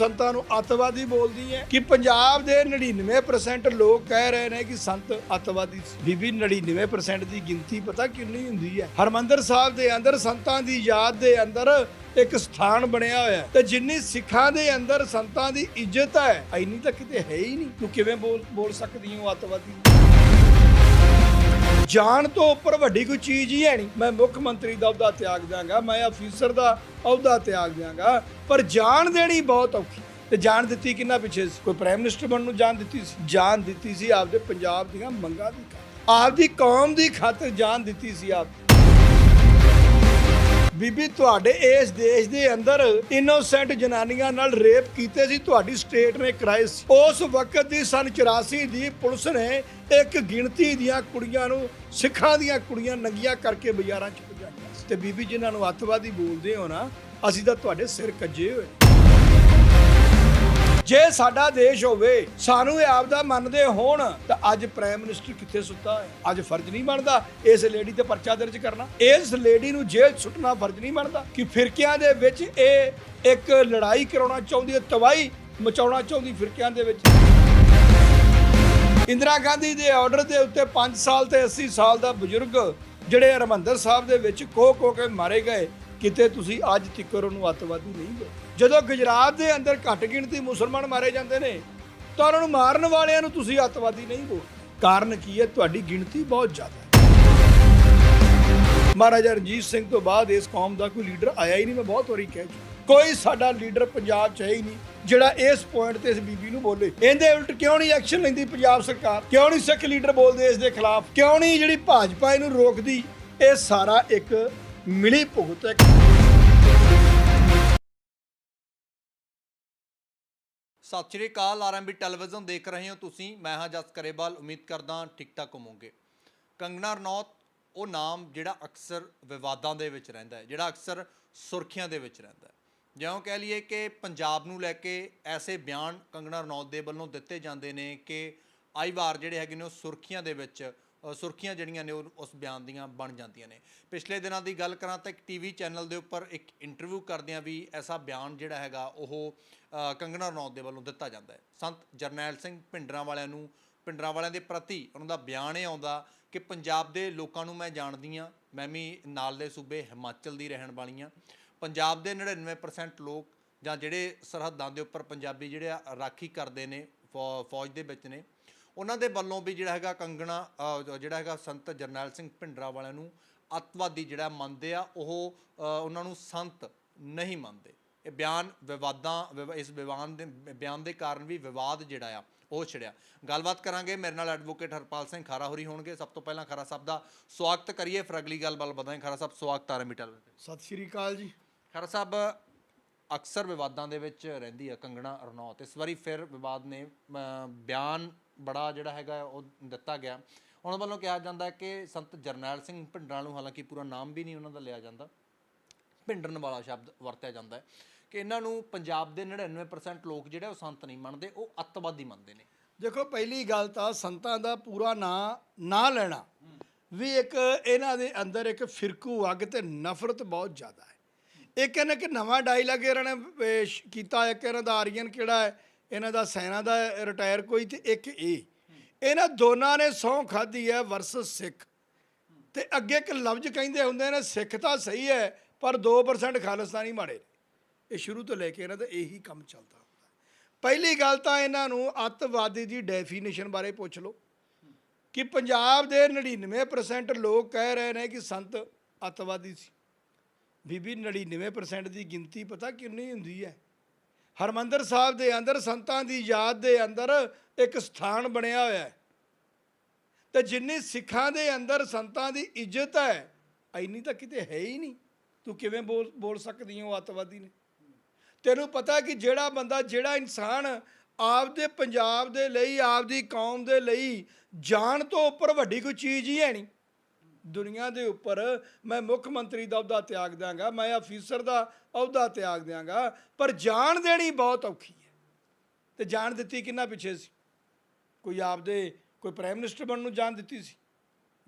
ਸੰਤਾਂ ਨੂੰ ਅੱਤਵਾਦੀ ਬੋਲਦੀ ਹੈ ਕਿ ਪੰਜਾਬ ਦੇ 99% ਲੋਕ ਕਹਿ ਰਹੇ ਨੇ ਕਿ ਸੰਤ ਅੱਤਵਾਦੀ ਸੀ। ਬੀਬੀ 99% ਦੀ ਗਿਣਤੀ ਪਤਾ ਕਿੰਨੀ ਹੁੰਦੀ ਹੈ? ਹਰਮੰਦਰ ਸਾਹਿਬ ਦੇ ਅੰਦਰ ਸੰਤਾਂ ਦੀ ਯਾਦ ਦੇ ਅੰਦਰ ਇੱਕ ਸਥਾਨ ਬਣਿਆ ਹੋਇਆ ਤੇ ਜਿੰਨੀ ਸਿੱਖਾਂ ਦੇ ਅੰਦਰ ਸੰਤਾਂ ਦੀ ਇੱਜ਼ਤ ਹੈ ਐਨੀ ਤਾਂ ਕਿਤੇ ਹੈ ਹੀ ਨਹੀਂ। ਤੂੰ ਕਿਵੇਂ ਬੋਲ ਬੋਲ ਸਕਦੀ ਹੋ ਅੱਤਵਾਦੀ? ਜਾਣ ਤੋਂ ਉੱਪਰ ਵੱਡੀ ਕੋਈ ਚੀਜ਼ ਹੀ ਹੈ ਨਹੀਂ। ਮੈਂ ਮੁੱਖ ਮੰਤਰੀ ਦਾ ਅਹੁਦਾ ਤਿਆਗ ਦਿਆਂਗਾ, ਮੈਂ ਅਫੀਸਰ ਦਾ ਅਹੁਦਾ ਤਿਆਗ ਦਿਆਂਗਾ, ਪਰ ਜਾਣ ਦੇਣੀ ਬਹੁਤ ਔਖੀ। ਤੇ ਜਾਣ ਦਿੱਤੀ ਕਿੰਨਾ ਪਿੱਛੇ ਕੋਈ ਪ੍ਰਾਈਮ ਮਿਨਿਸਟਰ ਬਣਨ ਨੂੰ ਜਾਣ ਦਿੱਤੀ ਸੀ? ਜਾਣ ਦਿੱਤੀ ਸੀ ਆਪਦੇ ਪੰਜਾਬ ਦੀਆਂ ਮੰਗਾਂ ਦੀ ਖਾਤਰ। ਆਪਦੀ ਕੌਮ ਦੀ ਖਾਤਰ ਜਾਨ ਦਿੱਤੀ ਸੀ ਆਪ। ਬੀਬੀ, ਤੁਹਾਡੇ ਇਸ ਦੇਸ਼ ਦੇ ਅੰਦਰ ਇਨੋਸੈਂਟ ਜਨਾਨੀਆਂ ਨਾਲ ਰੇਪ ਕੀਤੇ ਸੀ, ਤੁਹਾਡੀ ਸਟੇਟ ਨੇ ਕਰਾਏ ਸੀ। ਉਸ ਵਕਤ ਦੀ ਸਨ 84 ਦੀ ਪੁਲਿਸ ਨੇ ਇੱਕ ਗਿਣਤੀ ਦੀਆਂ ਕੁੜੀਆਂ ਨੂੰ, ਸਿੱਖਾਂ ਦੀਆਂ ਕੁੜੀਆਂ ਨੰਗੀਆਂ ਕਰਕੇ ਬਾਜ਼ਾਰਾਂ 'ਚ ਭਜਾਈਆਂ ਤੇ ਬੀਬੀ, ਜਿਨ੍ਹਾਂ ਨੂੰ ਅੱਤਵਾਦੀ ਬੋਲਦੇ ਹੋ ਨਾ, ਅਸੀਂ ਤਾਂ ਤੁਹਾਡੇ ਸਿਰ ਕੱਜੇ ਹੋਏ। ਜੇ ਸਾਡਾ ਦੇਸ਼ ਹੋਵੇ, ਸਾਨੂੰ ਇਹ ਆਪਦਾ ਮੰਨਦੇ ਹੋਣ, ਤਾਂ ਅੱਜ ਪ੍ਰਾਈਮ ਮਿਨਿਸਟਰ ਕਿੱਥੇ ਸੁੱਤਾ ਹੈ? ਅੱਜ ਫਰਜ਼ ਨਹੀਂ ਬਣਦਾ ਇਸ ਲੇਡੀ ਤੇ ਪਰਚਾ ਦਰਜ ਕਰਨਾ। ਇਸ ਲੇਡੀ ਨੂੰ ਜੇਲ੍ਹ 'ਚ ਸੁੱਟਣਾ ਫਰਜ਼ ਨਹੀਂ ਬਣਦਾ। ਕਿ ਫਿਰਕਿਆਂ ਦੇ ਵਿੱਚ ਇਹ ਇੱਕ ਲੜਾਈ ਕਰਾਉਣਾ ਚਾਹੁੰਦੀ ਹੈ, ਤਬਾਹੀ ਮਚਾਉਣਾ ਚਾਹੁੰਦੀ ਫਿਰਕਿਆਂ ਦੇ ਵਿੱਚ। ਇੰਦਰਾ ਗਾਂਧੀ ਦੇ ਆਰਡਰ ਦੇ ਉੱਤੇ 5 ਸਾਲ ਤੇ 80 ਸਾਲ ਦਾ ਬਜ਼ੁਰਗ ਜਿਹੜੇ ਹਰਮੰਦਰ ਸਾਹਿਬ ਦੇ ਵਿੱਚ ਕੋਹ ਕੋਹ ਕੇ ਮਾਰੇ ਗਏ, ਕਿਤੇ ਤੁਸੀਂ ਅੱਜ ਤੱਕ ਉਹਨੂੰ ਅੱਤਵਾਦੀ ਨਹੀਂ ਗਏ ਜਦੋਂ ਗੁਜਰਾਤ ਦੇ ਅੰਦਰ ਘੱਟ ਗਿਣਤੀ ਮੁਸਲਮਾਨ ਮਾਰੇ ਜਾਂਦੇ ਨੇ, ਤਾਂ ਉਹਨਾਂ ਨੂੰ ਮਾਰਨ ਵਾਲਿਆਂ ਨੂੰ ਤੁਸੀਂ ਅੱਤਵਾਦੀ ਨਹੀਂ ਬੋਲ ਕਾਰਨ ਕੀ ਹੈ? ਤੁਹਾਡੀ ਗਿਣਤੀ ਬਹੁਤ ਜ਼ਿਆਦਾ ਹੈ। ਮਹਾਰਾਜਾ ਰਣਜੀਤ ਸਿੰਘ ਤੋਂ ਬਾਅਦ ਇਸ ਕੌਮ ਦਾ ਕੋਈ ਲੀਡਰ ਆਇਆ ਹੀ ਨਹੀਂ, ਮੈਂ ਬਹੁਤ ਵਾਰੀ ਕਹਿ ਚੁੱਕਾ। ਕੋਈ ਸਾਡਾ ਲੀਡਰ ਪੰਜਾਬ 'ਚ ਹੈ ਹੀ ਨਹੀਂ, ਜਿਹੜਾ ਇਸ ਪੁਆਇੰਟ ਤੇ ਇਸ ਬੀਬੀ ਨੂੰ ਬੋਲੇ। ਇਹਦੇ ਉਲਟ ਕਿਉਂ ਨਹੀਂ ਐਕਸ਼ਨ ਲੈਂਦੀ ਪੰਜਾਬ ਸਰਕਾਰ? ਕਿਉਂ ਨਹੀਂ ਸਿੱਖ ਲੀਡਰ ਬੋਲਦੇ ਇਸ ਦੇ ਖਿਲਾਫ? ਕਿਉਂ ਨਹੀਂ ਜਿਹੜੀ ਭਾਜਪਾ ਇਹਨੂੰ ਰੋਕਦੀ? ਇਹ ਸਾਰਾ ਇੱਕ ਮਿਲੀ ਭੁਗਤ ਹੈ। ਸਤਿ ਸ਼੍ਰੀ ਅਕਾਲ ਆਰਐਮਬੀ ਟੈਲੀਵਿਜ਼ਨ ਦੇਖ ਰਹੇ ਹੋ ਤੁਸੀਂ। ਮੈਂ ਹਾਂ ਜਸ ਕਰੇਵਾਲ, ਉਮੀਦ ਕਰਦਾ ਠੀਕ ਠਾਕ ਹੋਵੋਗੇ। ਕੰਗਨਾ ਰਣੌਤ, ਉਹ ਨਾਮ ਜਿਹੜਾ ਅਕਸਰ ਵਿਵਾਦਾਂ ਦੇ ਵਿੱਚ ਰਹਿੰਦਾ ਹੈ, ਜਿਹੜਾ ਅਕਸਰ ਸੁਰਖੀਆਂ ਦੇ ਵਿੱਚ ਰਹਿੰਦਾ ਹੈ। ਜਿਉਂ ਕਹਿ ਲਈਏ ਕਿ ਪੰਜਾਬ ਨੂੰ ਲੈ ਕੇ ਐਸੇ ਬਿਆਨ ਕੰਗਨਾ ਰਣੌਤ ਦੇ ਵੱਲੋਂ ਦਿੱਤੇ ਜਾਂਦੇ ਨੇ ਕਿ ਆਈ ਵਾਰ ਜਿਹੜੇ ਹੈਗੇ ਨੇ ਉਹ ਸੁਰਖੀਆਂ ਦੇ ਵਿੱਚ ਸੁਰਖੀਆਂ ਜਿਹੜੀਆਂ ਨੇ ਉਹ ਉਸ ਬਿਆਨ ਦੀਆਂ ਬਣ ਜਾਂਦੀਆਂ ਨੇ। ਪਿਛਲੇ ਦਿਨਾਂ ਦੀ ਗੱਲ ਕਰਾਂ ਤਾਂ ਇੱਕ ਟੀਵੀ ਚੈਨਲ ਦੇ ਉੱਪਰ ਇੱਕ ਇੰਟਰਵਿਊ ਕਰਦਿਆਂ ਵੀ ਐਸਾ ਬਿਆਨ ਜਿਹੜਾ ਹੈਗਾ ਉਹ ਕੰਗਣਾ ਕੰਗਨਾ ਰਣੌਤ ਦੇ ਵੱਲੋਂ ਦਿੱਤਾ ਜਾਂਦਾ ਹੈ। ਸੰਤ ਜਰਨੈਲ ਸਿੰਘ ਭਿੰਡਰਾਂ ਵਾਲਿਆਂ ਨੂੰ, ਭਿੰਡਰਾਂ ਵਾਲਿਆਂ ਦੇ ਪ੍ਰਤੀ ਉਹਨਾਂ ਦਾ ਬਿਆਨ ਇਹ ਆਉਂਦਾ ਕਿ ਪੰਜਾਬ ਦੇ ਲੋਕਾਂ ਨੂੰ ਮੈਂ ਜਾਣਦੀ ਹਾਂ, ਮੈਂ ਵੀ ਨਾਲ ਦੇ ਸੂਬੇ ਹਿਮਾਚਲ ਦੀ ਰਹਿਣ ਵਾਲੀ ਹਾਂ। ਪੰਜਾਬ ਦੇ 99% ਲੋਕ ਜਾਂ ਜਿਹੜੇ ਸਰਹੱਦਾਂ ਦੇ ਉੱਪਰ ਪੰਜਾਬੀ ਜਿਹੜੇ ਆ ਰਾਖੀ ਕਰਦੇ ਨੇ, ਫੌ- ਫੌਜ ਦੇ ਵਿੱਚ ਨੇ ਉਹਨਾਂ ਦੇ ਵੱਲੋਂ ਵੀ ਜਿਹੜਾ ਹੈਗਾ ਕੰਗਣਾ ਜਿਹੜਾ ਹੈਗਾ ਸੰਤ ਜਰਨੈਲ ਸਿੰਘ ਭਿੰਡਰਾਂ ਵਾਲਿਆਂ ਨੂੰ ਅੱਤਵਾਦੀ ਜਿਹੜਾ ਮੰਨਦੇ ਆ ਉਹ ਉਹਨਾਂ ਨੂੰ ਸੰਤ ਨਹੀਂ ਮੰਨਦੇ। ਇਹ ਬਿਆਨ ਵਿਵਾਦਾਂ ਵਿਵ- ਇਸ ਵਿਵਾਨ ਦੇ ਬਿਆਨ ਦੇ ਕਾਰਨ ਵੀ ਵਿਵਾਦ ਜਿਹੜਾ ਆ ਉਹ ਛਿੜਿਆ। ਗੱਲਬਾਤ ਕਰਾਂਗੇ ਮੇਰੇ ਨਾਲ ਐਡਵੋਕੇਟ ਹਰਪਾਲ ਸਿੰਘ ਖਾਰਾ ਹੋਰੀ ਹੋਣਗੇ। ਸਭ ਤੋਂ ਪਹਿਲਾਂ ਖਾਰਾ ਸਾਹਿਬ ਦਾ ਸਵਾਗਤ ਕਰੀਏ ਫਿਰ ਅਗਲੀ ਗੱਲ ਵੱਲ ਵਧਾਂਗੇ। ਖਾਰਾ ਸਾਹਿਬ ਸਵਾਗਤ ਆ ਰਮਿਟਲ ਸਤਿ ਸ਼੍ਰੀ ਅਕਾਲ ਜੀ। ਖਰ ਸਾਹਿਬ ਅਕਸਰ ਵਿਵਾਦਾਂ ਦੇ ਵਿੱਚ ਰਹਿੰਦੀ ਹੈ ਕੰਗਣਾ ਰਣੌਤ। ਇਸ ਵਾਰੀ ਫਿਰ ਵਿਵਾਦ ਨੇ ਬਿਆਨ ਬੜਾ ਜਿਹੜਾ ਹੈਗਾ ਉਹ ਦਿੱਤਾ ਗਿਆ। ਉਹਨਾਂ ਵੱਲੋਂ ਕਿਹਾ ਜਾਂਦਾ ਕਿ ਸੰਤ ਜਰਨੈਲ ਸਿੰਘ ਭਿੰਡਰਾਂ ਨੂੰ ਹਾਲਾਂਕਿ ਪੂਰਾ ਨਾਮ ਵੀ ਨਹੀਂ ਉਹਨਾਂ ਦਾ ਲਿਆ ਜਾਂਦਾ, ਭਿੰਡਰਨ ਵਾਲਾ ਸ਼ਬਦ ਵਰਤਿਆ ਜਾਂਦਾ ਹੈ ਕਿ ਇਹਨਾਂ ਨੂੰ ਪੰਜਾਬ ਦੇ 99% ਲੋਕ ਜਿਹੜੇ ਉਹ ਸੰਤ ਨਹੀਂ ਮੰਨਦੇ, ਉਹ ਅੱਤਵਾਦੀ ਮੰਨਦੇ ਨੇ। ਦੇਖੋ, ਪਹਿਲੀ ਗੱਲ ਤਾਂ ਸੰਤਾਂ ਦਾ ਪੂਰਾ ਨਾਂ, ਨਾ ਲੈਣਾ ਵੀ ਇੱਕ ਇਹਨਾਂ ਦੇ ਅੰਦਰ ਇੱਕ ਫਿਰਕੂ ਅੱਗ ਤੇ ਨਫ਼ਰਤ ਬਹੁਤ ਜ਼ਿਆਦਾ ਹੈ। ਇਹ ਇਹਨਾਂ ਕਿ ਨਵਾਂ ਡਾਇਲੌਗ ਇਹਨਾਂ ਨੇ ਪੇਸ਼ ਕੀਤਾ, ਇੱਕ ਇਹਨਾਂ ਦਾ ਆਰੀਅਨ ਕਿਹੜਾ ਹੈ? ਇਹਨਾਂ ਦਾ ਸੈਨਾ ਦਾ ਰਿਟਾਇਰ ਕੋਈ ਤੇ ਇੱਕ ਇਹ ਇਹਨਾਂ ਦੋਨਾਂ ਨੇ ਸਹੁੰ ਖਾਧੀ ਹੈ ਵਰਸਸ ਸਿੱਖ। ਤੇ ਅੱਗੇ ਇੱਕ ਲਫ਼ਜ਼ ਕਹਿੰਦੇ ਹੁੰਦੇ ਨੇ, ਸਿੱਖ ਤਾਂ ਸਹੀ ਹੈ, ਪਰ 2% ਖਾਲਿਸਤਾਨੀ ਮਾੜੇ ਨੇ। ਇਹ ਸ਼ੁਰੂ ਤੋਂ ਲੈ ਕੇ ਇਹਨਾਂ ਦਾ ਇਹੀ ਕੰਮ ਚੱਲਦਾ ਹੁੰਦਾ। ਪਹਿਲੀ ਗੱਲ ਤਾਂ ਇਹਨਾਂ ਨੂੰ ਅੱਤਵਾਦੀ ਦੀ ਡੈਫੀਨੇਸ਼ਨ ਬਾਰੇ ਪੁੱਛ ਲਓ। ਕਿ ਪੰਜਾਬ ਦੇ 99% ਲੋਕ ਕਹਿ ਰਹੇ ਨੇ ਕਿ ਸੰਤ ਅੱਤਵਾਦੀ ਸੀ। ਬੀਬੀ 99% ਦੀ ਗਿਣਤੀ ਪਤਾ ਕਿੰਨੀ ਹੁੰਦੀ ਹੈ? ਹਰਮੰਦਰ ਸਾਹਿਬ ਦੇ ਅੰਦਰ, ਸੰਤਾਂ ਦੀ ਯਾਦ ਦੇ ਅੰਦਰ ਇੱਕ ਸਥਾਨ ਬਣਿਆ ਹੋਇਆ ਹੈ। ਤੇ ਜਿੰਨੀ ਸਿੱਖਾਂ ਦੇ ਅੰਦਰ ਸੰਤਾਂ ਦੀ ਇੱਜ਼ਤ ਹੈ ਐਨੀ ਤਾਂ ਕਿਤੇ ਹੈ ਹੀ ਨਹੀਂ। ਤੂੰ ਕਿਵੇਂ ਬੋਲ ਬੋਲ ਸਕਦੀ ਹੋ ਅੱਤਵਾਦੀ ਨੇ? ਤੈਨੂੰ ਪਤਾ ਕਿ ਜਿਹੜਾ ਬੰਦਾ, ਜਿਹੜਾ ਇਨਸਾਨ ਆਪਦੇ ਪੰਜਾਬ ਦੇ ਲਈ, ਆਪਦੀ ਕੌਮ ਦੇ ਲਈ ਜਾਨ ਤੋਂ ਉੱਪਰ ਵੱਡੀ ਕੋਈ ਚੀਜ਼ ਹੀ ਹੈ ਨਹੀਂ। ਦੁਨੀਆ ਦੇ ਉੱਪਰ ਮੈਂ ਮੁੱਖ ਮੰਤਰੀ ਦਾ ਅਹੁਦਾ ਤਿਆਗ ਦਿਆਂਗਾ, ਮੈਂ ਅਫੀਸਰ ਦਾ ਅਹੁਦਾ ਤਿਆਗ ਦਿਆਂਗਾ, ਪਰ ਜਾਨ ਦੇਣੀ ਬਹੁਤ ਔਖੀ ਹੈ। ਤੇ ਜਾਨ ਦਿੱਤੀ ਕਿੰਨਾ ਪਿੱਛੇ ਸੀ? ਕੋਈ ਆਪਦੇ, ਕੋਈ ਪ੍ਰਾਈਮ ਮਿਨਿਸਟਰ ਬਣਨ ਨੂੰ ਜਾਨ ਦਿੱਤੀ ਸੀ?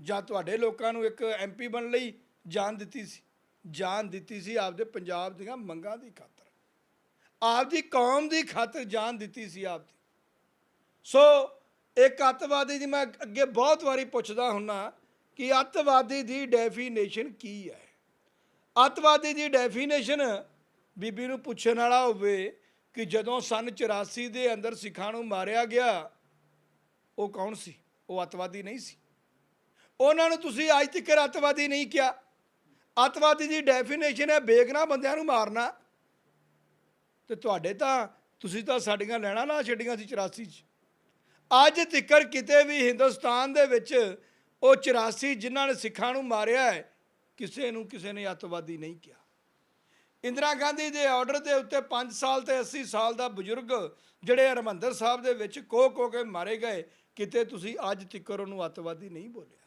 ਜਾਂ ਤੁਹਾਡੇ ਲੋਕਾਂ ਨੂੰ ਇੱਕ ਐਮਪੀ ਬਣਨ ਲਈ ਜਾਨ ਦਿੱਤੀ ਸੀ? ਜਾਨ ਦਿੱਤੀ ਸੀ ਆਪਦੇ ਪੰਜਾਬ ਦੀਆਂ ਮੰਗਾਂ ਦੀ ਖਾਤਰ। ਆਪਦੀ ਕੌਮ ਦੀ ਖਾਤਰ ਜਾਨ ਦਿੱਤੀ ਸੀ ਆਪਦੀ। ਸੋ ਇੱਕ ਅੱਤਵਾਦੀ ਦੀ ਮੈਂ ਅੱਗੇ ਬਹੁਤ ਵਾਰੀ ਪੁੱਛਦਾ ਹੁੰਨਾ ਕਿ ਅੱਤਵਾਦੀ ਦੀ ਡੈਫੀਨੇਸ਼ਨ ਕੀ ਹੈ? ਅੱਤਵਾਦੀ ਦੀ ਡੈਫੀਨੇਸ਼ਨ ਬੀਬੀ ਨੂੰ ਪੁੱਛਣ ਵਾਲਾ ਹੋਵੇ ਕਿ ਜਦੋਂ ਸਨ 84 ਦੇ ਅੰਦਰ ਸਿੱਖਾਂ ਨੂੰ ਮਾਰਿਆ ਗਿਆ, ਉਹ ਕੌਣ ਸੀ? ਉਹ ਅੱਤਵਾਦੀ ਨਹੀਂ ਸੀ। ਉਹਨਾਂ ਨੂੰ ਤੁਸੀਂ ਅੱਜ ਤੱਕ ਅੱਤਵਾਦੀ ਨਹੀਂ ਕਿਹਾ। ਅੱਤਵਾਦੀ ਦੀ ਡੈਫੀਨੇਸ਼ਨ ਹੈ ਬੇਗਨਾ ਬੰਦਿਆਂ ਨੂੰ ਮਾਰਨਾ। ਤੇ ਤੁਹਾਡੇ ਤਾਂ, ਤੁਸੀਂ ਤਾਂ ਸਾਡੀਆਂ ਲੈਣਾ ਨਾ ਛੱਡੀਆਂ ਸੀ 84 ਚ। ਅੱਜ ਤੱਕਰ ਕਿਤੇ ਵੀ ਹਿੰਦੁਸਤਾਨ ਦੇ ਵਿੱਚ ਉਹ 84 ਜਿਨ੍ਹਾਂ ਨੇ ਸਿੱਖਾਂ ਨੂੰ ਮਾਰਿਆ ਹੈ, ਕਿਸੇ ਨੂੰ ਕਿਸੇ ਨੇ ਅੱਤਵਾਦੀ ਨਹੀਂ ਕਿਹਾ। ਇੰਦਰਾ ਗਾਂਧੀ ਦੇ ਆਰਡਰ ਦੇ ਉੱਤੇ 5 ਸਾਲ ਤੇ 80 ਸਾਲ ਦਾ ਬਜ਼ੁਰਗ ਜਿਹੜੇ ਹਰਮੰਦਰ ਸਾਹਿਬ ਦੇ ਵਿੱਚ ਕੋ ਕੋ ਕੇ ਮਾਰੇ ਗਏ, ਕਿਤੇ ਤੁਸੀਂ ਅੱਜ ਤੱਕਰ ਉਹਨੂੰ ਅੱਤਵਾਦੀ ਨਹੀਂ ਬੋਲਿਆ।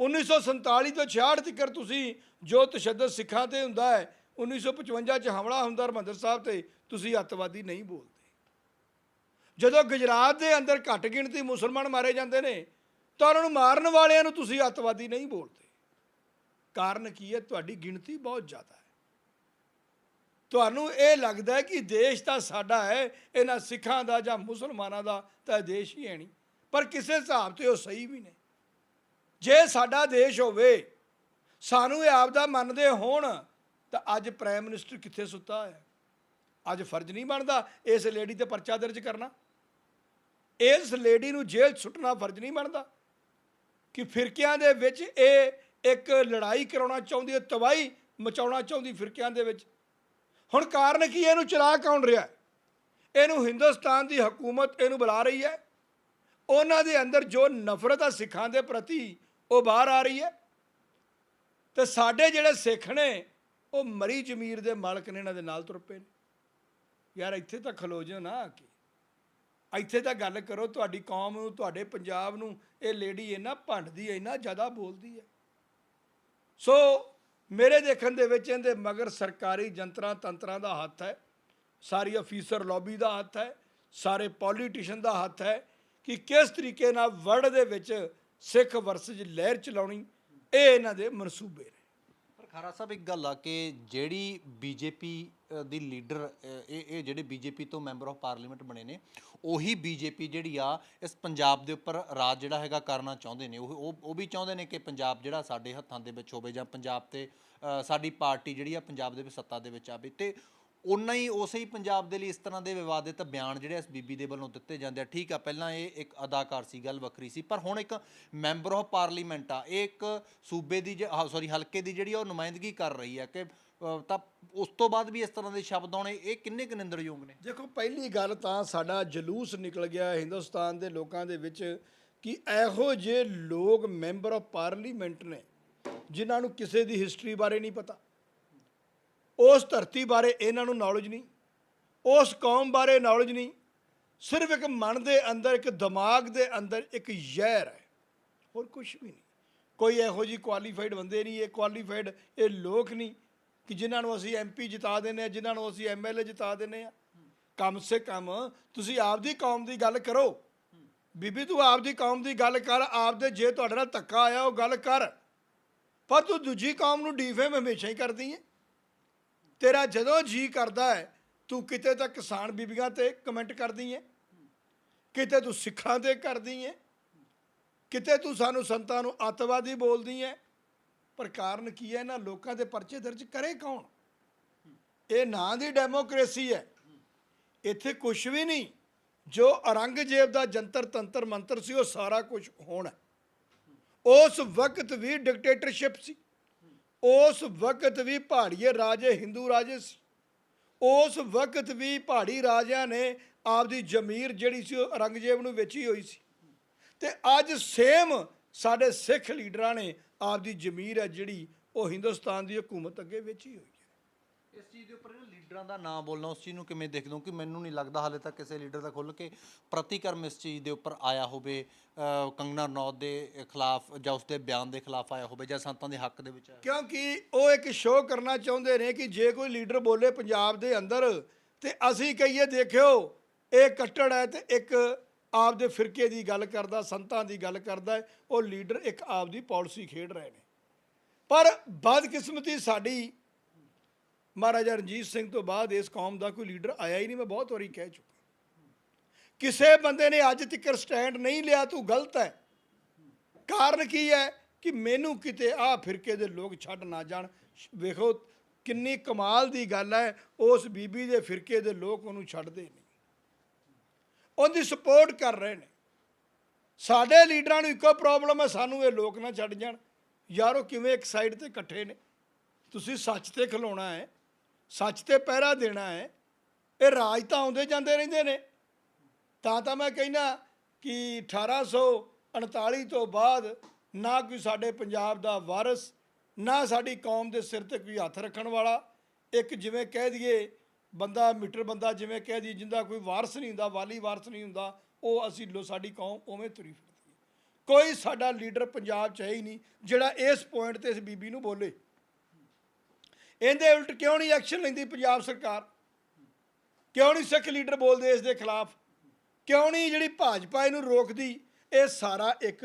1947 ਤੋਂ 66 ਤੱਕਰ ਤੁਸੀਂ ਜੋ ਤਸ਼ੱਦਦ ਸਿੱਖਾਂ ਤੇ ਹੁੰਦਾ ਹੈ 1955 ਚ ਹਮਲਾ ਹੁੰਦਾ ਹਰਮੰਦਰ ਸਾਹਿਬ ਤੇ, ਤੁਸੀਂ ਅੱਤਵਾਦੀ ਨਹੀਂ ਬੋਲਦੇ। ਜਦੋਂ ਗੁਜਰਾਤ ਦੇ ਅੰਦਰ ਘੱਟ ਗਿਣਤੀ ਮੁਸਲਮਾਨ ਮਾਰੇ ਜਾਂਦੇ ਨੇ ਤਾਂ ਉਹਨਾਂ ਨੂੰ ਮਾਰਨ ਵਾਲਿਆਂ ਨੂੰ ਤੁਸੀਂ ਅੱਤਵਾਦੀ ਨਹੀਂ ਬੋਲਦੇ। ਕਾਰਨ ਕੀ ਹੈ? ਤੁਹਾਡੀ ਗਿਣਤੀ ਬਹੁਤ ਜ਼ਿਆਦਾ ਹੈ। ਤੁਹਾਨੂੰ ਇਹ ਲੱਗਦਾ ਹੈ ਕਿ ਦੇਸ਼ ਤਾਂ ਸਾਡਾ ਹੈ, ਇਹਨਾਂ ਸਿੱਖਾਂ ਦਾ ਜਾਂ ਮੁਸਲਮਾਨਾਂ ਦਾ ਤਾਂ ਇਹ ਦੇਸ਼ ਹੀ ਹੈ ਨਹੀਂ। ਪਰ ਕਿਸੇ ਹਿਸਾਬ ਤੇ ਉਹ ਸਹੀ ਵੀ ਨੇ। ਜੇ ਸਾਡਾ ਦੇਸ਼ ਹੋਵੇ, ਸਾਨੂੰ ਇਹ ਆਪਦਾ ਮੰਨਦੇ ਹੋਣ, ਤਾਂ ਅੱਜ ਪ੍ਰਾਈਮ ਮਿਨਿਸਟਰ ਕਿੱਥੇ ਸੁੱਤਾ ਹੈ ਅੱਜ ਫਰਜ਼ ਨਹੀਂ ਬਣਦਾ ਇਸ ਲੇਡੀ ਤੇ ਪਰਚਾ ਦਰਜ ਕਰਨਾ। ਇਸ ਲੇਡੀ ਨੂੰ ਜੇਲ੍ਹ 'ਚ ਸੁੱਟਣਾ ਫਰਜ਼ ਨਹੀਂ ਬਣਦਾ। ਕਿ ਫਿਰਕਿਆਂ ਦੇ ਵਿੱਚ ਇਹ ਇੱਕ ਲੜਾਈ ਕਰਾਉਣਾ ਚਾਹੁੰਦੀ ਹੈ, ਤਬਾਹੀ ਮਚਾਉਣਾ ਚਾਹੁੰਦੀ ਫਿਰਕਿਆਂ ਦੇ ਵਿੱਚ। ਹੁਣ ਕਾਰਨ ਕੀ ਇਹਨੂੰ ਚਲਾ ਕੌਣ ਰਿਹਾ ਇਹਨੂੰ ਹਿੰਦੁਸਤਾਨ ਦੀ ਹਕੂਮਤ ਇਹਨੂੰ ਬੁਲਾ ਰਹੀ ਹੈ। ਉਹਨਾਂ ਦੇ ਅੰਦਰ ਜੋ ਨਫ਼ਰਤ ਆ ਸਿੱਖਾਂ ਦੇ ਪ੍ਰਤੀ, ਉਹ ਬਾਹਰ ਆ ਰਹੀ ਹੈ। ਤੇ ਸਾਡੇ ਜਿਹੜੇ ਸਿੱਖ ਨੇ, ਉਹ ਮਰੀ ਜ਼ਮੀਰ ਦੇ ਮਾਲਕ ਨੇ, ਇਹਨਾਂ ਦੇ ਨਾਲ ਤੁਰ ਪਏ ਨੇ। ਯਾਰ ਇੱਥੇ ਤਾਂ ਖਲੋ ਜਿਓ ਨਾ ਆ ਕੇ। ਇੱਥੇ ਤਾਂ ਗੱਲ ਕਰੋ, ਤੁਹਾਡੀ ਕੌਮ ਨੂੰ, ਤੁਹਾਡੇ ਪੰਜਾਬ ਨੂੰ, ਇਹ ਲੇਡੀ ਇੰਨਾ ਭੰਡਦੀ ਹੈ, ਇੰਨਾ ਜ਼ਿਆਦਾ ਬੋਲਦੀ ਹੈ। ਸੋ ਮੇਰੇ ਦੇਖਣ ਦੇ ਵਿੱਚ ਇਹਦੇ ਮਗਰ ਸਰਕਾਰੀ ਜੰਤਰਾਂ, ਤੰਤਰਾਂ ਦਾ ਹੱਥ ਹੈ, ਸਾਰੀ ਅਫੀਸਰ ਲੌਬੀ ਦਾ ਹੱਥ ਹੈ, ਸਾਰੇ ਪੋਲੀਟੀਸ਼ੀਅਨ ਦਾ ਹੱਥ ਹੈ ਕਿ ਕਿਸ ਤਰੀਕੇ ਨਾਲ ਵਰਡ ਦੇ ਵਿੱਚ ਸਿੱਖ ਵਰਸਜ ਲਹਿਰ ਚਲਾਉਣੀ, ਇਹ ਇਹਨਾਂ ਦੇ ਮਨਸੂਬੇ ਨੇ। ਖਾਰਾ ਸਾਹਿਬ ਇੱਕ ਗੱਲ ਆ ਕਿ ਜਿਹੜੀ ਬੀਜੇਪੀ ਦੀ ਲੀਡਰ ਇਹ ਇਹ ਜਿਹੜੇ ਬੀਜੇਪੀ ਤੋਂ ਮੈਂਬਰ ਆਫ ਪਾਰਲੀਮੈਂਟ ਬਣੇ ਨੇ ਉਹੀ ਬੀਜੇਪੀ ਜਿਹੜੀ ਆ ਇਸ ਪੰਜਾਬ ਦੇ ਉੱਪਰ ਰਾਜ ਜਿਹੜਾ ਹੈਗਾ ਕਰਨਾ ਚਾਹੁੰਦੇ ਨੇ। ਉਹ ਉਹ ਉਹ ਵੀ ਚਾਹੁੰਦੇ ਨੇ ਕਿ ਪੰਜਾਬ ਜਿਹੜਾ ਸਾਡੇ ਹੱਥਾਂ ਦੇ ਵਿੱਚ ਹੋਵੇ ਜਾਂ ਪੰਜਾਬ ਤੇ ਅ, ਸਾਡੀ ਪਾਰਟੀ ਜਿਹੜੀ ਆ ਪੰਜਾਬ ਦੇ ਵਿੱਚ ਸੱਤਾ ਦੇ ਵਿੱਚ ਆਵੇ। ਤੇ ਉਨਾ ਹੀ ਉਸੇ ਹੀ ਪੰਜਾਬ ਦੇ ਲਈ ਇਸ ਤਰ੍ਹਾਂ ਦੇ ਵਿਵਾਦਿਤ ਬਿਆਨ ਜਿਹੜੇ ਇਸ ਬੀਬੀ ਦੇ ਵੱਲੋਂ ਦਿੱਤੇ ਜਾਂਦੇ ਆ। ਠੀਕ ਆ, ਪਹਿਲਾਂ ਇਹ ਇੱਕ ਅਦਾਕਾਰ ਸੀ, ਗੱਲ ਵੱਖਰੀ ਸੀ, ਪਰ ਹੁਣ ਇੱਕ ਮੈਂਬਰ ਆਫ ਪਾਰਲੀਮੈਂਟ ਆ। ਇਹ ਇੱਕ ਸੂਬੇ ਦੀ ਸੌਰੀ ਹਲਕੇ ਦੀ ਜਿਹੜੀ ਆ, ਉਹ ਨੁਮਾਇੰਦਗੀ ਕਰ ਰਹੀ ਆ ਕਿ ਤਾਂ ਉਸ ਤੋਂ ਬਾਅਦ ਵੀ ਇਸ ਤਰ੍ਹਾਂ ਦੇ ਸ਼ਬਦ ਆਉਣੇ, ਇਹ ਕਿੰਨੇ ਕੁ ਨਿੰਦਰਯੋਗ ਨੇ? ਦੇਖੋ, ਪਹਿਲੀ ਗੱਲ ਤਾਂ ਸਾਡਾ ਜਲੂਸ ਨਿਕਲ ਗਿਆ ਹਿੰਦੁਸਤਾਨ ਦੇ ਲੋਕਾਂ ਦੇ ਵਿੱਚ ਕਿ ਇਹੋ ਜਿਹੇ ਲੋਕ ਮੈਂਬਰ ਆਫ ਪਾਰਲੀਮੈਂਟ ਨੇ, ਜਿਨ੍ਹਾਂ ਨੂੰ ਕਿਸੇ ਦੀ ਹਿਸਟਰੀ ਬਾਰੇ ਨਹੀਂ ਪਤਾ। ਉਸ ਧਰਤੀ ਬਾਰੇ ਇਹਨਾਂ ਨੂੰ ਨੌਲੇਜ ਨਹੀਂ, ਉਸ ਕੌਮ ਬਾਰੇ ਨੌਲੇਜ ਨਹੀਂ, ਸਿਰਫ ਇੱਕ ਮਨ ਦੇ ਅੰਦਰ, ਇੱਕ ਦਿਮਾਗ ਦੇ ਅੰਦਰ ਇੱਕ ਜ਼ਹਿਰ ਹੈ, ਹੋਰ ਕੁਝ ਵੀ ਨਹੀਂ। ਕੋਈ ਇਹੋ ਜੀ ਕੁਆਲੀਫਾਈਡ ਬੰਦੇ ਨਹੀਂ, ਇਹ ਕੁਆਲੀਫਾਈਡ ਇਹ ਲੋਕ ਨਹੀਂ ਕਿ ਜਿਨ੍ਹਾਂ ਨੂੰ ਅਸੀਂ ਐਮਪੀ ਜਿਤਾ ਦਿੰਦੇ ਆ ਜਿਨ੍ਹਾਂ ਨੂੰ ਅਸੀਂ ਐਮਐਲਏ ਜਿਤਾ ਦਿੰਦੇ ਆ ਕਮ ਸੇ ਕਮ ਤੁਸੀਂ ਆਪਦੀ ਕੌਮ ਦੀ ਗੱਲ ਕਰੋ। ਬੀਬੀ, ਤੂੰ ਆਪਦੀ ਕੌਮ ਦੀ ਗੱਲ ਕਰ, ਆਪਦੇ ਜੇ ਤੁਹਾਡੇ ਨਾਲ ਧੱਕਾ ਆਇਆ ਉਹ ਗੱਲ ਕਰ। ਪਰ ਤੂੰ ਦੂਜੀ ਕੌਮ ਨੂੰ ਡੀਫੇਮ ਹਮੇਸ਼ਾ ਹੀ ਕਰਦੀ ਹੈ। ਤੇਰਾ ਜਦੋਂ ਜੀ ਕਰਦਾ ਹੈ, ਤੂੰ ਕਿਤੇ ਤਾਂ ਕਿਸਾਨ ਬੀਬੀਆਂ ਤੇ ਕਮੈਂਟ ਕਰਦੀ ਹੈ ਕਿਤੇ ਤੂੰ ਸਿੱਖਾਂ ਤੇ ਕਰਦੀ ਹੈ ਕਿਤੇ ਤੂੰ ਸਾਨੂੰ ਸੰਤਾਂ ਨੂੰ ਅੱਤਵਾਦੀ ਬੋਲਦੀ ਹੈ ਪਰ ਕਾਰਨ ਕੀ ਹੈ, ਇਹਨਾਂ ਲੋਕਾਂ ਦੇ ਪਰਚੇ ਦਰਜ ਕਰੇ ਕੌਣ? ਇਹ ਨਾਂ ਦੀ ਡੈਮੋਕ੍ਰੇਸੀ ਹੈ। ਇੱਥੇ ਕੁਝ ਵੀ ਨਹੀਂ। ਜੋ ਔਰੰਗਜ਼ੇਬ ਦਾ ਜੰਤਰ, ਤੰਤਰ, ਮੰਤਰ ਸੀ, ਉਹ ਸਾਰਾ ਕੁਝ ਹੋਣਾ ਉਸ ਵਕਤ ਵੀ ਡਿਕਟੇਟਰਸ਼ਿਪ ਸੀ। ਉਸ ਵਕਤ ਵੀ ਪਹਾੜੀਏ ਰਾਜੇ, ਹਿੰਦੂ ਰਾਜੇ ਸੀ, ਉਸ ਵਕਤ ਵੀ ਪਹਾੜੀ ਰਾਜਿਆਂ ਨੇ ਆਪਦੀ ਜ਼ਮੀਰ ਜਿਹੜੀ ਸੀ ਉਹ ਔਰੰਗਜ਼ੇਬ ਨੂੰ ਵੇਚੀ ਹੋਈ ਸੀ। ਤੇ ਅੱਜ ਸੇਮ ਸਾਡੇ ਸਿੱਖ ਲੀਡਰਾਂ ਨੇ ਆਪਦੀ ਜ਼ਮੀਰ ਹੈ ਜਿਹੜੀ ਉਹ ਹਿੰਦੁਸਤਾਨ ਦੀ ਹਕੂਮਤ ਅੱਗੇ ਵੇਚੀ ਹੋਈ ਇਸ ਚੀਜ਼ ਦੇ ਉੱਪਰ ਇਹਨਾਂ ਲੀਡਰਾਂ ਦਾ ਨਾਮ ਬੋਲਣਾ ਉਸ ਚੀਜ਼ ਨੂੰ ਕਿਵੇਂ ਦੇਖਦੇ ਹੋ ਕਿ ਮੈਨੂੰ ਨਹੀਂ ਲੱਗਦਾ ਹਾਲੇ ਤੱਕ ਕਿਸੇ ਲੀਡਰ ਦਾ ਖੁੱਲ ਕੇ ਪ੍ਰਤੀਕਰਮ ਇਸ ਚੀਜ਼ ਦੇ ਉੱਪਰ ਆਇਆ ਹੋਵੇ ਅ, ਕੰਗਨਾ ਰਣੌਤ ਦੇ ਖਿਲਾਫ ਜਾਂ ਉਸ ਦੇ ਬਿਆਨ ਦੇ ਖਿਲਾਫ ਆਇਆ ਹੋਵੇ ਜਾਂ ਸੰਤਾਂ ਦੇ ਹੱਕ ਦੇ ਵਿੱਚ ਕਿਉਂਕਿ ਉਹ ਇੱਕ ਸ਼ੋਅ ਕਰਨਾ ਚਾਹੁੰਦੇ ਨੇ ਕਿ ਜੇ ਕੋਈ ਲੀਡਰ ਬੋਲੇ ਪੰਜਾਬ ਦੇ ਅੰਦਰ ਤੇ ਅਸੀਂ ਕਹੀਏ ਦੇਖਿਓ ਇਹ ਕੱਟੜ ਹੈ ਤੇ ਇੱਕ ਆਪ ਦੇ ਫਿਰਕੇ ਦੀ ਗੱਲ ਕਰਦਾ ਸੰਤਾਂ ਦੀ ਗੱਲ ਕਰਦਾ ਉਹ ਲੀਡਰ ਇੱਕ ਆਪ ਦੀ ਪਾਲਿਸੀ ਖੇਡ ਰਹੇ ਨੇ। ਪਰ ਬਦਕਿਸਮਤੀ ਸਾਡੀ ਮਹਾਰਾਜਾ ਰਣਜੀਤ ਸਿੰਘ ਤੋਂ ਬਾਅਦ ਇਸ ਕੌਮ ਦਾ ਕੋਈ ਲੀਡਰ ਆਇਆ ਹੀ ਨਹੀਂ, ਮੈਂ ਬਹੁਤ ਵਾਰੀ ਕਹਿ ਚੁੱਕਾ। ਕਿਸੇ ਬੰਦੇ ਨੇ ਅੱਜ ਤੱਕ ਸਟੈਂਡ ਨਹੀਂ ਲਿਆ, ਤੂੰ ਗਲਤ ਹੈ। ਕਾਰਨ ਕੀ ਹੈ ਕਿ ਮੈਨੂੰ ਕਿਤੇ ਆ ਫਿਰਕੇ ਦੇ ਲੋਕ ਛੱਡ ਨਾ ਜਾਣ। ਵੇਖੋ ਕਿੰਨੀ ਕਮਾਲ ਦੀ ਗੱਲ ਹੈ, ਉਸ ਬੀਬੀ ਦੇ ਫਿਰਕੇ ਦੇ ਲੋਕ ਉਹਨੂੰ ਛੱਡਦੇ ਨਹੀਂ। ਉਹਦੀ ਸਪੋਰਟ ਕਰ ਰਹੇ ਨੇ। ਸਾਡੇ ਲੀਡਰਾਂ ਨੂੰ ਇੱਕੋ ਪ੍ਰੋਬਲਮ ਹੈ, ਸਾਨੂੰ ਇਹ ਲੋਕ ਨਾ ਛੱਡ ਜਾਣ। ਯਾਰੋ ਕਿਵੇਂ ਇੱਕ ਸਾਈਡ ਤੇ ਇਕੱਠੇ ਨੇ। ਤੁਸੀਂ ਸੱਚ ਤੇ ਖਲੋਣਾ ਹੈ। ਸੱਚ ਤੇ ਪਹਿਰਾ ਦੇਣਾ ਹੈ। ਇਹ ਰਾਜ ਤਾਂ ਆਉਂਦੇ ਜਾਂਦੇ ਰਹਿੰਦੇ ਨੇ। ਤਾਂ ਤਾਂ ਮੈਂ ਕਹਿੰਦਾ ਕਿ 1839 ਤੋਂ ਬਾਅਦ ਨਾ ਕੋਈ ਸਾਡੇ ਪੰਜਾਬ ਦਾ ਵਾਰਿਸ, ਨਾ ਸਾਡੀ ਕੌਮ ਦੇ ਸਿਰ ਤੇ ਕੋਈ ਹੱਥ ਰੱਖਣ ਵਾਲਾ। ਇੱਕ ਜਿਵੇਂ ਕਹਿ ਦਈਏ, ਬੰਦਾ ਮੀਟਰ ਬੰਦਾ ਜਿਵੇਂ ਕਹਿ ਦਈਏ, ਜਿੰਦਾ ਕੋਈ ਵਾਰਸ ਨਹੀਂ ਹੁੰਦਾ, ਵਾਲੀ ਵਾਰਸ ਨਹੀਂ ਹੁੰਦਾ, ਉਹ ਅਸੀਂ ਲੋ ਸਾਡੀ ਕੌਮ ਉਵੇਂ ਤੁਰੀ ਫਿਰਦੀ ਕੋਈ ਸਾਡਾ ਲੀਡਰ ਪੰਜਾਬ 'ਚ ਹੈ ਹੀ ਨਹੀਂ, ਜਿਹੜਾ ਇਸ ਪੁਆਇੰਟ ਤੇ ਇਸ ਬੀਬੀ ਨੂੰ ਬੋਲੇ। ਇਹਦੇ ਉਲਟ ਕਿਉਂ ਨਹੀਂ ਐਕਸ਼ਨ ਲੈਂਦੀ ਪੰਜਾਬ ਸਰਕਾਰ? ਕਿਉਂ ਨਹੀਂ ਸਿੱਖ ਲੀਡਰ ਬੋਲਦੇ ਇਸ ਦੇ ਖਿਲਾਫ? ਕਿਉਂ ਨਹੀਂ ਜਿਹੜੀ ਭਾਜਪਾ ਇਹਨੂੰ ਰੋਕਦੀ? ਇਹ ਸਾਰਾ ਇੱਕ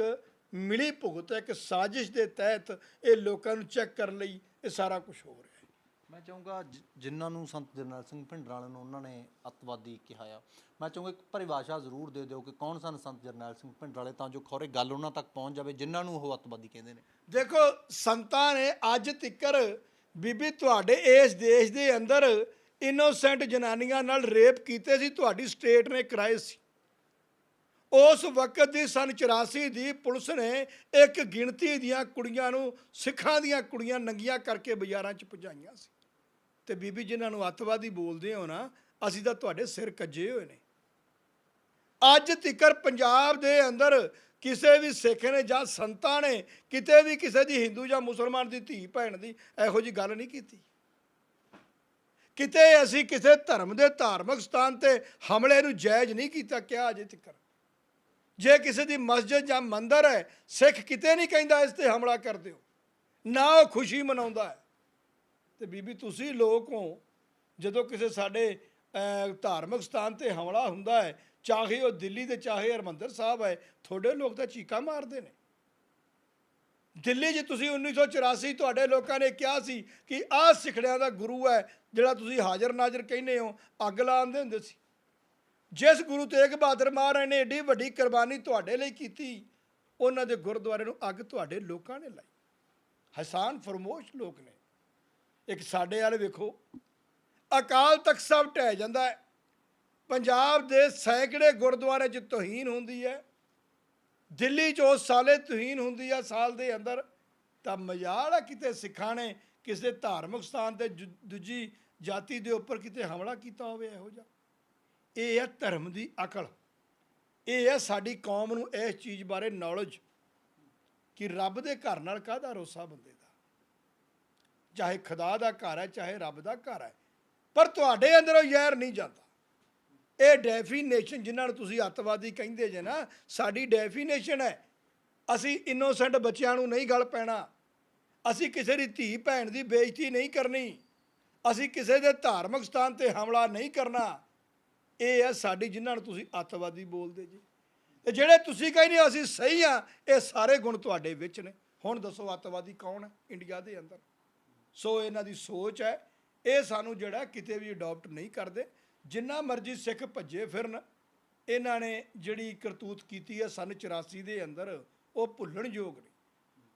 ਮਿਲੀ ਭੁਗਤ ਇੱਕ ਸਾਜ਼ਿਸ਼ ਦੇ ਤਹਿਤ ਇਹ ਲੋਕਾਂ ਨੂੰ ਚੈੱਕ ਕਰਨ ਲਈ ਇਹ ਸਾਰਾ ਕੁਝ ਹੋ ਰਿਹਾ ਹੈ। ਮੈਂ ਚਾਹੂੰਗਾ ਜਿਨ੍ਹਾਂ ਨੂੰ ਸੰਤ ਜਰਨੈਲ ਸਿੰਘ ਭਿੰਡਰਾਂ ਨੂੰ ਉਹਨਾਂ ਨੇ ਅੱਤਵਾਦੀ ਕਿਹਾ ਆ ਮੈਂ ਚਾਹੂੰਗਾ ਇੱਕ ਪਰਿਭਾਸ਼ਾ ਜ਼ਰੂਰ ਦੇ ਦਿਓ ਕਿ ਕੌਣ ਸਨ ਸੰਤ ਜਰਨੈਲ ਸਿੰਘ ਭਿੰਡਰਾਲੇ ਤਾਂ ਜੋ ਖੌਰੇ ਗੱਲ ਉਹਨਾਂ ਤੱਕ ਪਹੁੰਚ ਜਾਵੇ ਜਿਨ੍ਹਾਂ ਨੂੰ ਉਹ ਅੱਤਵਾਦੀ ਕਹਿੰਦੇ ਨੇ। ਦੇਖੋ ਸੰਤਾਂ ਨੇ ਅੱਜ ਤੱਕਰ ਬੀਬੀ, ਤੁਹਾਡੇ ਇਸ ਦੇਸ਼ ਦੇ ਅੰਦਰ ਇਨੋਸੈਂਟ ਜਨਾਨੀਆਂ ਨਾਲ ਰੇਪ ਕੀਤੇ ਸੀ, ਤੁਹਾਡੀ ਸਟੇਟ ਨੇ ਕਰਾਏ ਸੀ। ਉਸ ਵਕਤ ਦੀ ਸਨ 84 ਦੀ ਪੁਲਿਸ ਨੇ ਇੱਕ ਗਿਣਤੀ ਦੀਆਂ ਕੁੜੀਆਂ ਨੂੰ, ਸਿੱਖਾਂ ਦੀਆਂ ਕੁੜੀਆਂ ਨੰਗੀਆਂ ਕਰਕੇ ਬਾਜ਼ਾਰਾਂ 'ਚ ਭਜਾਈਆਂ ਸੀ। ਤੇ ਬੀਬੀ, ਜਿਨ੍ਹਾਂ ਨੂੰ ਅੱਤਵਾਦੀ ਬੋਲਦੇ ਹੋ ਨਾ, ਅਸੀਂ ਤਾਂ ਤੁਹਾਡੇ ਸਿਰ ਕੱਜੇ ਹੋਏ ਨੇ। ਅੱਜ ਤੱਕਰ ਪੰਜਾਬ ਦੇ ਅੰਦਰ ਕਿਸੇ ਵੀ ਸਿੱਖ ਨੇ ਜਾਂ ਸੰਤਾਂ ਨੇ ਕਿਤੇ ਵੀ ਕਿਸੇ ਦੀ ਹਿੰਦੂ ਜਾਂ ਮੁਸਲਮਾਨ ਦੀ ਧੀ ਭੈਣ ਦੀ ਇਹੋ ਜੀ ਗੱਲ ਨਹੀਂ ਕੀਤੀ। ਕਿਤੇ ਅਸੀਂ ਕਿਸੇ ਧਰਮ ਦੇ ਧਾਰਮਿਕ ਸਥਾਨ ਤੇ ਹਮਲੇ ਨੂੰ ਜਾਇਜ਼ ਨਹੀਂ ਕੀਤਾ ਕਿਹਾ ਅਜੇ ਤੱਕ। ਜੇ ਕਿਸੇ ਦੀ ਮਸਜਿਦ ਜਾਂ ਮੰਦਰ ਹੈ, ਸਿੱਖ ਕਿਤੇ ਨਹੀਂ ਕਹਿੰਦਾ ਇਸ ਤੇ ਹਮਲਾ ਕਰ ਦਿਓ ਨਾ ਉਹ ਖੁਸ਼ੀ ਮਨਾਉਂਦਾ ਹੈ। ਤੇ ਬੀਬੀ, ਤੁਸੀਂ ਲੋਕ ਹੋ, ਜਦੋਂ ਕਿਸੇ ਸਾਡੇ ਧਾਰਮਿਕ ਸਥਾਨ ਤੇ ਹਮਲਾ ਹੁੰਦਾ ਹੈ ਚਾਹੇ ਉਹ ਦਿੱਲੀ ਦੇ ਚਾਹੇ ਹਰਮੰਦਰ ਸਾਹਿਬ ਹੈ, ਤੁਹਾਡੇ ਲੋਕ ਤਾਂ ਚੀਕਾਂ ਮਾਰਦੇ ਨੇ। ਦਿੱਲੀ 'ਚ ਤੁਸੀਂ 1984 ਤੁਹਾਡੇ ਲੋਕਾਂ ਨੇ ਕਿਹਾ ਸੀ ਕਿ ਆਹ ਸਿੱਖੜਿਆਂ ਦਾ ਗੁਰੂ ਹੈ, ਜਿਹੜਾ ਤੁਸੀਂ ਹਾਜ਼ਰ ਨਾਜ਼ਰ ਕਹਿੰਦੇ ਹੋ, ਅੱਗ ਲਾਉਂਦੇ ਹੁੰਦੇ ਸੀ। ਜਿਸ ਗੁਰੂ ਤੇਗ ਬਹਾਦਰ ਮਹਾਰਾਜ ਨੇ ਏਡੀ ਵੱਡੀ ਕੁਰਬਾਨੀ ਤੁਹਾਡੇ ਲਈ ਕੀਤੀ, ਉਹਨਾਂ ਦੇ ਗੁਰਦੁਆਰੇ ਨੂੰ ਅੱਗ ਤੁਹਾਡੇ ਲੋਕਾਂ ਨੇ ਲਾਈ। ਹਸਾਨ ਫਰਮੋਸ਼ ਲੋਕ ਨੇ। ਇੱਕ ਸਾਡੇ ਵਾਲੇ ਵੇਖੋ, ਅਕਾਲ ਤਖਤ ਸਾਹਿਬ ਢਹਿ ਜਾਂਦਾ ਹੈ। ਪੰਜਾਬ ਦੇ ਸੈਂਕੜੇ ਗੁਰਦੁਆਰੇ 'ਚ ਤੋਹੀਨ ਹੁੰਦੀ ਹੈ। ਦਿੱਲੀ 'ਚ ਉਸ ਸਾਲੇ ਤੋਹੀਨ ਹੁੰਦੀ ਆ ਸਾਲ ਦੇ ਅੰਦਰ। ਤਾਂ ਮਜਾਲ ਆ ਕਿਤੇ ਸਿੱਖਾਂ ਨੇ ਕਿਸੇ ਧਾਰਮਿਕ ਸਥਾਨ ਤੇ ਜੁ- ਦੂਜੀ ਜਾਤੀ ਦੇ ਉੱਪਰ ਕਿਤੇ ਹਮਲਾ ਕੀਤਾ ਹੋਵੇ ਇਹੋ ਜਿਹਾ। ਇਹ ਹੈ ਧਰਮ ਦੀ ਅਕਲ। ਇਹ ਹੈ ਸਾਡੀ ਕੌਮ ਨੂੰ ਇਸ ਚੀਜ਼ ਬਾਰੇ ਨੌਲੇਜ ਕਿ ਰੱਬ ਦੇ ਘਰ ਨਾਲ ਕਾਹਦਾ ਰੋਸਾ ਬੰਦੇ ਦਾ। ਚਾਹੇ ਖੁਦਾ ਦਾ ਘਰ ਹੈ, ਚਾਹੇ ਰੱਬ ਦਾ ਘਰ ਹੈ। ਪਰ ਤੁਹਾਡੇ ਅੰਦਰੋਂ ਜ਼ਹਿਰ ਨਹੀਂ ਜਾਂਦਾ। ਇਹ ਡੈਫੀਨੇਸ਼ਨ ਜਿਨ੍ਹਾਂ ਨੂੰ ਤੁਸੀਂ ਅੱਤਵਾਦੀ ਕਹਿੰਦੇ ਜੇ ਨਾ, ਸਾਡੀ ਡੈਫੀਨੇਸ਼ਨ ਹੈ, ਅਸੀਂ ਇਨੋਸੈਂਟ ਬੱਚਿਆਂ ਨੂੰ ਨਹੀਂ ਗਲ ਪੈਣਾ। ਅਸੀਂ ਕਿਸੇ ਦੀ ਧੀ ਭੈਣ ਦੀ ਬੇਇੱਜ਼ਤੀ ਨਹੀਂ ਕਰਨੀ। ਅਸੀਂ ਕਿਸੇ ਦੇ ਧਾਰਮਿਕ ਸਥਾਨ ਤੇ ਹਮਲਾ ਨਹੀਂ ਕਰਨਾ। ਇਹ ਹੈ ਸਾਡੀ ਜਿਨ੍ਹਾਂ ਨੂੰ ਤੁਸੀਂ ਅੱਤਵਾਦੀ ਬੋਲਦੇ ਜੀ। ਤੇ ਜਿਹੜੇ ਤੁਸੀਂ ਕਹਿੰਦੇ ਅਸੀਂ ਸਹੀ ਆ ਇਹ ਸਾਰੇ ਗੁਣ ਤੁਹਾਡੇ ਵਿੱਚ ਨੇ। ਹੁਣ ਦੱਸੋ ਅੱਤਵਾਦੀ ਕੌਣ ਹੈ ਇੰਡੀਆ ਦੇ ਅੰਦਰ? ਸੋ ਇਹਨਾਂ ਦੀ ਸੋਚ ਹੈ, ਇਹ ਸਾਨੂੰ ਜਿਹੜਾ ਕਿਤੇ ਵੀ ਅਡਾਪਟ ਨਹੀਂ ਕਰਦੇ। ਜਿੰਨਾ ਮਰਜ਼ੀ ਸਿੱਖ ਭੱਜੇ ਫਿਰਨ ਇਹਨਾਂ ਨੇ ਜਿਹੜੀ ਕਰਤੂਤ ਕੀਤੀ ਹੈ ਸਨ 84 ਦੇ ਅੰਦਰ ਉਹ ਭੁੱਲਣ ਯੋਗ ਨਹੀਂ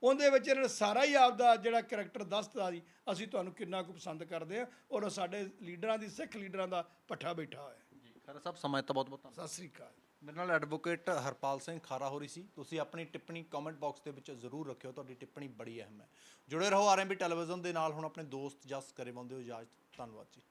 ਉਹਦੇ ਵਿੱਚ ਇਹਨਾਂ ਨੇ ਸਾਰਾ ਹੀ ਆਪਦਾ ਜਿਹੜਾ ਕੈਰੈਕਟਰ ਦੱਸਦਾ ਜੀ ਅਸੀਂ ਤੁਹਾਨੂੰ ਕਿੰਨਾ ਕੁ ਪਸੰਦ ਕਰਦੇ ਆ ਔਰ ਸਾਡੇ ਲੀਡਰਾਂ ਦੀ ਸਿੱਖ ਲੀਡਰਾਂ ਦਾ ਪੱਠਾ ਬੈਠਾ ਹੋਇਆ। ਹੈ। ਜੀ ਖਰਾ ਸਾਹਿਬ ਸਮਾਂ ਦਿੱਤਾ ਬਹੁਤ ਬਹੁਤ ਧੰਨਵਾਦ। ਸਤਿ ਸ੍ਰੀ ਅਕਾਲ। ਮੇਰੇ ਨਾਲ ਐਡਵੋਕੇਟ ਹਰਪਾਲ ਸਿੰਘ ਖਾਰਾ ਹੋ ਰਹੀ ਸੀ। ਤੁਸੀਂ ਆਪਣੀ ਟਿੱਪਣੀ ਕਮੈਂਟ ਬਾਕਸ ਦੇ ਵਿੱਚ ਜ਼ਰੂਰ ਰੱਖਿਓ ਤੁਹਾਡੀ ਟਿੱਪਣੀ ਬੜੀ ਅਹਿਮ ਹੈ। ਜੁੜੇ ਰਹੋ ਆਰਐਮਬੀ ਟੈਲੀਵਿਜ਼ਨ ਦੇ ਨਾਲ ਹੁਣ ਆਪਣੇ ਦੋਸਤ ਜਸ ਕਰੇ ਬੰਦੇ ਹੋ ਇਜਾਜ਼ਤ ਧੰਨਵਾਦ ਜੀ।